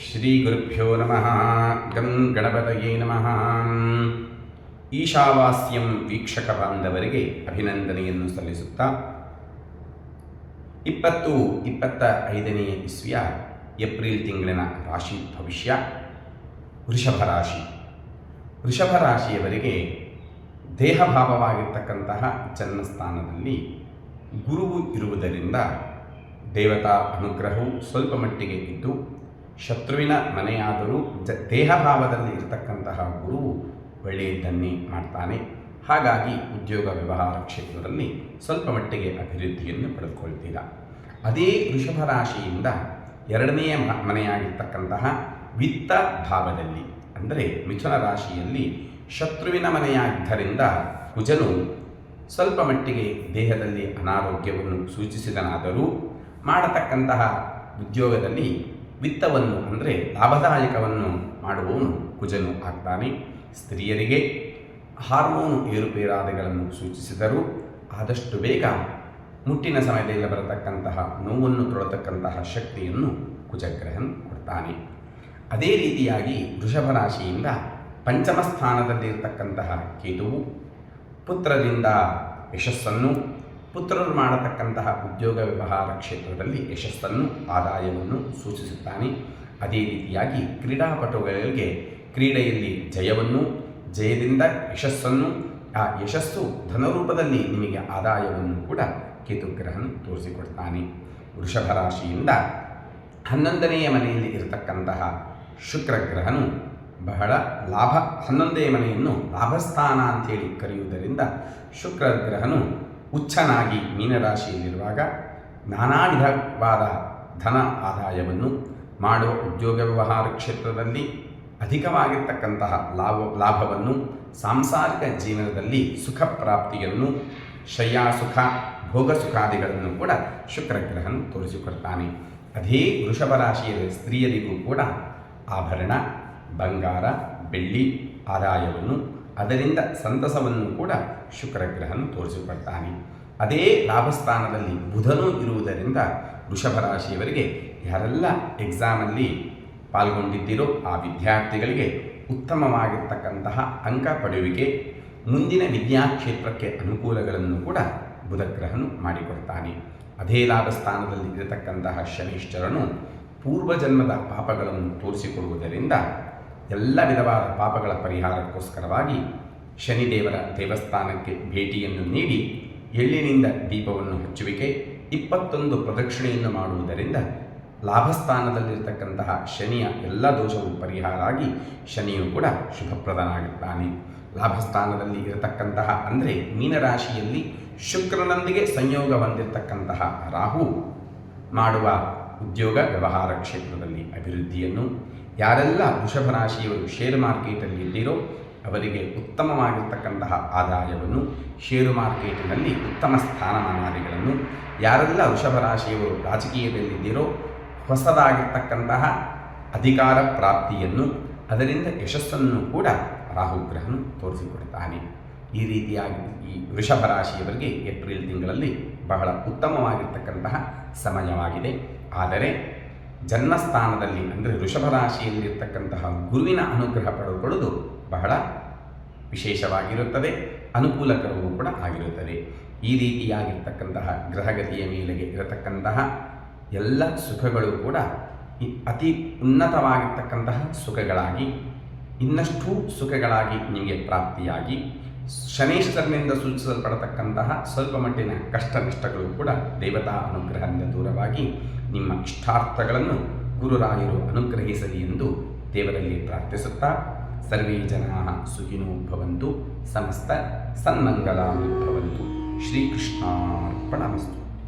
ಶ್ರೀ ಗುರುಭ್ಯೋ ನಮಃ ಗಂ ಗಣಪತಯೇ ನಮಃ ಈಶಾವಾಸ್ಯಂ ವೀಕ್ಷಕ ಬಾಂಧವರಿಗೆ ಅಭಿನಂದನೆಯನ್ನು ಸಲ್ಲಿಸುತ್ತಾ ಇಪ್ಪತ್ತು ಇಪ್ಪತ್ತ ಐದನೆಯ ಇಸ್ವಿಯ ಏಪ್ರಿಲ್ ತಿಂಗಳಿನ ರಾಶಿ ಭವಿಷ್ಯ, ವೃಷಭ ರಾಶಿ. ವೃಷಭ ರಾಶಿಯವರಿಗೆ ದೇಹಭಾವವಾಗಿರ್ತಕ್ಕಂತಹ ಜನ್ಮಸ್ಥಾನದಲ್ಲಿ ಗುರುವು ಇರುವುದರಿಂದ ದೇವತಾ ಅನುಗ್ರಹವು ಸ್ವಲ್ಪ ಮಟ್ಟಿಗೆ ಇದ್ದು ಶತ್ರುವಿನ ಮನೆಯಾದರೂ ಜ ದೇಹಭಾವದಲ್ಲಿ ಇರತಕ್ಕಂತಹ ಗುರುವು ಒಳ್ಳೆಯದನ್ನೇ ಮಾಡ್ತಾನೆ. ಹಾಗಾಗಿ ಉದ್ಯೋಗ ವ್ಯವಹಾರ ಕ್ಷೇತ್ರದಲ್ಲಿ ಸ್ವಲ್ಪ ಮಟ್ಟಿಗೆ ಅಭಿವೃದ್ಧಿಯನ್ನು ಪಡೆದುಕೊಳ್ತೀರ. ಅದೇ ವೃಷಭ ರಾಶಿಯಿಂದ ಎರಡನೆಯ ಮನೆಯಾಗಿರ್ತಕ್ಕಂತಹ ವಿತ್ತ ಭಾವದಲ್ಲಿ, ಅಂದರೆ ಮಿಥುನ ರಾಶಿಯಲ್ಲಿ ಶತ್ರುವಿನ ಮನೆಯಾಗಿದ್ದರಿಂದ ಕುಜನು ಸ್ವಲ್ಪ ಮಟ್ಟಿಗೆ ದೇಹದಲ್ಲಿ ಅನಾರೋಗ್ಯವನ್ನು ಸೂಚಿಸಿದನಾದರೂ ಮಾಡತಕ್ಕಂತಹ ಉದ್ಯೋಗದಲ್ಲಿ ವಿತ್ತವನ್ನು ಅಂದರೆ ಲಾಭದಾಯಕವನ್ನು ಮಾಡುವವನು ಕುಜನು ಆಗ್ತಾನೆ. ಸ್ತ್ರೀಯರಿಗೆ ಹಾರ್ಮೋನು ಏರುಪೇರಾದಗಳನ್ನು ಸೂಚಿಸಿದರೂ. ಆದಷ್ಟು ಬೇಗ ಮುಟ್ಟಿನ ಸಮಯದಲ್ಲಿ ಬರತಕ್ಕಂತಹ ನೋವನ್ನು ತೊಡತಕ್ಕಂತಹ ಶಕ್ತಿಯನ್ನು ಕುಜಗ್ರಹನ್ ಕೊಡ್ತಾನೆ. ಅದೇ ರೀತಿಯಾಗಿ ವೃಷಭ ರಾಶಿಯಿಂದ ಪಂಚಮ ಸ್ಥಾನದಲ್ಲಿರ್ತಕ್ಕಂತಹ ಕೇತುವು ಪುತ್ರರಿಂದ ಯಶಸ್ಸನ್ನು ಪುತ್ರರು ಮಾಡತಕ್ಕಂತಹ ಉದ್ಯೋಗ ವ್ಯವಹಾರ ಕ್ಷೇತ್ರದಲ್ಲಿ ಯಶಸ್ಸನ್ನು, ಆದಾಯವನ್ನು ಸೂಚಿಸುತ್ತಾನೆ. ಅದೇ ರೀತಿಯಾಗಿ ಕ್ರೀಡಾಪಟುಗಳಿಗೆ ಕ್ರೀಡೆಯಲ್ಲಿ ಜಯವನ್ನು, ಜಯದಿಂದ ಯಶಸ್ಸನ್ನು, ಆ ಯಶಸ್ಸು ಧನರೂಪದಲ್ಲಿ ನಿಮಗೆ ಆದಾಯವನ್ನು ಕೂಡ ಕೇತುಗ್ರಹನು ತೋರಿಸಿಕೊಡ್ತಾನೆ. ವೃಷಭ ರಾಶಿಯಿಂದ ಹನ್ನೊಂದನೆಯ ಮನೆಯಲ್ಲಿ ಇರತಕ್ಕಂತಹ ಶುಕ್ರಗ್ರಹನು ಬಹಳ ಲಾಭ ಹನ್ನೊಂದನೇ ಮನೆಯನ್ನು ಲಾಭಸ್ಥಾನ ಅಂತೇಳಿ ಕರೆಯುವುದರಿಂದ ಶುಕ್ರಗ್ರಹನು ಉಚ್ಚನಾಗಿ ಮೀನರಾಶಿಯಲ್ಲಿರುವಾಗ ನಾನಾ ವಿಧವಾದ ಧನ ಆದಾಯವನ್ನು ಮಾಡುವ ಉದ್ಯೋಗ ವ್ಯವಹಾರ ಕ್ಷೇತ್ರದಲ್ಲಿ ಅಧಿಕವಾಗಿರ್ತಕ್ಕಂತಹ ಲಾಭ, ಲಾಭವನ್ನು ಸಾಂಸಾರಿಕ ಜೀವನದಲ್ಲಿ ಸುಖ ಪ್ರಾಪ್ತಿಯನ್ನು ಶಯ್ಯಾಸುಖ ಭೋಗ ಸುಖಾದಿಗಳನ್ನು ಕೂಡ ಶುಕ್ರಗ್ರಹನು ತೋರಿಸಿಕೊಡ್ತಾನೆ. ಅದೇ ವೃಷಭ ರಾಶಿಯ ಸ್ತ್ರೀಯರಿಗೂ ಕೂಡ ಆಭರಣ, ಬಂಗಾರ, ಬೆಳ್ಳಿ ಆದಾಯವನ್ನು ಅದರಿಂದ ಸಂತಸವನ್ನು ಕೂಡ ಶುಕ್ರಗ್ರಹನು ತೋರಿಸಿಕೊಡ್ತಾನೆ ಅದೇ ಲಾಭಸ್ಥಾನದಲ್ಲಿ ಬುಧನೂ ಇರುವುದರಿಂದ ವೃಷಭ ರಾಶಿಯವರಿಗೆ ಯಾರೆಲ್ಲ ಎಕ್ಸಾಮಲ್ಲಿ ಪಾಲ್ಗೊಂಡಿದ್ದೀರೋ ಆ ವಿದ್ಯಾರ್ಥಿಗಳಿಗೆ ಉತ್ತಮವಾಗಿರ್ತಕ್ಕಂತಹ ಅಂಕ ಪಡೆಯುವಿಕೆ, ಮುಂದಿನ ವಿದ್ಯಾಕ್ಷೇತ್ರಕ್ಕೆ ಅನುಕೂಲಗಳನ್ನು ಕೂಡ ಬುಧಗ್ರಹನು ಮಾಡಿಕೊಡ್ತಾನೆ. ಅದೇ ಲಾಭಸ್ಥಾನದಲ್ಲಿ ಇರತಕ್ಕಂತಹ ಶನಿಶ್ಚರನು ಪೂರ್ವಜನ್ಮದ ಪಾಪಗಳನ್ನು ತೋರಿಸಿಕೊಡುವುದರಿಂದ ಎಲ್ಲ ವಿಧವಾದ ಪಾಪಗಳ ಪರಿಹಾರಕ್ಕೋಸ್ಕರವಾಗಿ ಶನಿದೇವರ ದೇವಸ್ಥಾನಕ್ಕೆ ಭೇಟಿಯನ್ನು ನೀಡಿ ಎಳ್ಳಿನಿಂದ ದೀಪವನ್ನು ಹಚ್ಚುವಿಕೆ, ಇಪ್ಪತ್ತೊಂದು ಪ್ರದಕ್ಷಿಣೆಯನ್ನು ಮಾಡುವುದರಿಂದ ಲಾಭಸ್ಥಾನದಲ್ಲಿರತಕ್ಕಂತಹ ಶನಿಯ ಎಲ್ಲ ದೋಷವು ಪರಿಹಾರ ಆಗಿ ಶನಿಯು ಕೂಡ ಶುಭಪ್ರದನಾಗುತ್ತಾನೆ ಲಾಭಸ್ಥಾನದಲ್ಲಿ ಇರತಕ್ಕಂತಹ ಅಂದರೆ ಮೀನರಾಶಿಯಲ್ಲಿ ಶುಕ್ರನೊಂದಿಗೆ ಸಂಯೋಗ ಹೊಂದಿರತಕ್ಕಂತಹ ರಾಹು ಮಾಡುವ ಉದ್ಯೋಗ ವ್ಯವಹಾರ ಕ್ಷೇತ್ರದಲ್ಲಿ ಅಭಿವೃದ್ಧಿಯನ್ನು ಯಾರೆಲ್ಲ ವೃಷಭ ರಾಶಿಯವರು ಷೇರು ಮಾರ್ಕೆಟಲ್ಲಿ ಇದ್ದೀರೋ ಅವರಿಗೆ ಉತ್ತಮವಾಗಿರ್ತಕ್ಕಂತಹ ಆದಾಯವನ್ನು ಷೇರು ಮಾರ್ಕೆಟಿನಲ್ಲಿ ಉತ್ತಮ ಸ್ಥಾನಮಾನಾದಿಗಳನ್ನು ಯಾರೆಲ್ಲ ವೃಷಭ ರಾಶಿಯವರು ರಾಜಕೀಯದಲ್ಲಿದ್ದೀರೋ ಹೊಸದಾಗಿರ್ತಕ್ಕಂತಹ ಅಧಿಕಾರ ಪ್ರಾಪ್ತಿಯನ್ನು ಅದರಿಂದ ಯಶಸ್ಸನ್ನು ಕೂಡ ರಾಹುಗ್ರಹನು ತೋರಿಸಿಕೊಡುತ್ತಾನೆ ಈ ರೀತಿಯಾಗಿ ಈ ವೃಷಭ ರಾಶಿಯವರಿಗೆ ಏಪ್ರಿಲ್ ತಿಂಗಳಲ್ಲಿ ಬಹಳ ಉತ್ತಮವಾಗಿರ್ತಕ್ಕಂತಹ ಸಮಯವಾಗಿದೆ. ಆದರೆ ಜನ್ಮಸ್ಥಾನದಲ್ಲಿ, ಅಂದರೆ ಋಷಭ ರಾಶಿಯಲ್ಲಿರ್ತಕ್ಕಂತಹ ಗುರುವಿನ ಅನುಗ್ರಹ ಪಡೆದುಕೊಳ್ಳುವುದು ಬಹಳ ವಿಶೇಷವಾಗಿರುತ್ತದೆ. ಅನುಕೂಲಕರವೂ ಕೂಡ ಆಗಿರುತ್ತದೆ. ಈ ರೀತಿಯಾಗಿರ್ತಕ್ಕಂತಹ ಗ್ರಹಗತಿಯ ಮೇಲೆಗೆ ಇರತಕ್ಕಂತಹ ಎಲ್ಲ ಸುಖಗಳು ಕೂಡ ಅತಿ ಉನ್ನತವಾಗಿರ್ತಕ್ಕಂತಹ ಸುಖಗಳಾಗಿ, ಇನ್ನಷ್ಟು ಸುಖಗಳಾಗಿ ನಿಮಗೆ ಪ್ರಾಪ್ತಿಯಾಗಿ ಶನೇಶ್ವರನಿಂದ ಸೂಚಿಸಲ್ಪಡತಕ್ಕಂತಹ ಸ್ವಲ್ಪ ಮಟ್ಟಿನ ಕಷ್ಟ ನಷ್ಟಗಳು ಕೂಡ ದೇವತಾ ಅನುಗ್ರಹದಿಂದ ದೂರವಾಗಿ ನಿಮ್ಮ ಇಷ್ಟಾರ್ಥಗಳನ್ನು ಗುರುರಾಯರು ಅನುಗ್ರಹಿಸಲಿ ಎಂದು ದೇವರಲ್ಲಿ ಪ್ರಾರ್ಥಿಸುತ್ತಾ, ಸರ್ವೇ ಜನಾ ಸುಖಿನೋ ಭವಂತು, ಸಮಸ್ತ ಸನ್ಮಂಗಲಾನು ಭವಂತು. ಶ್ರೀಕೃಷ್ಣಾರ್ಪಣಮಸ್ತು.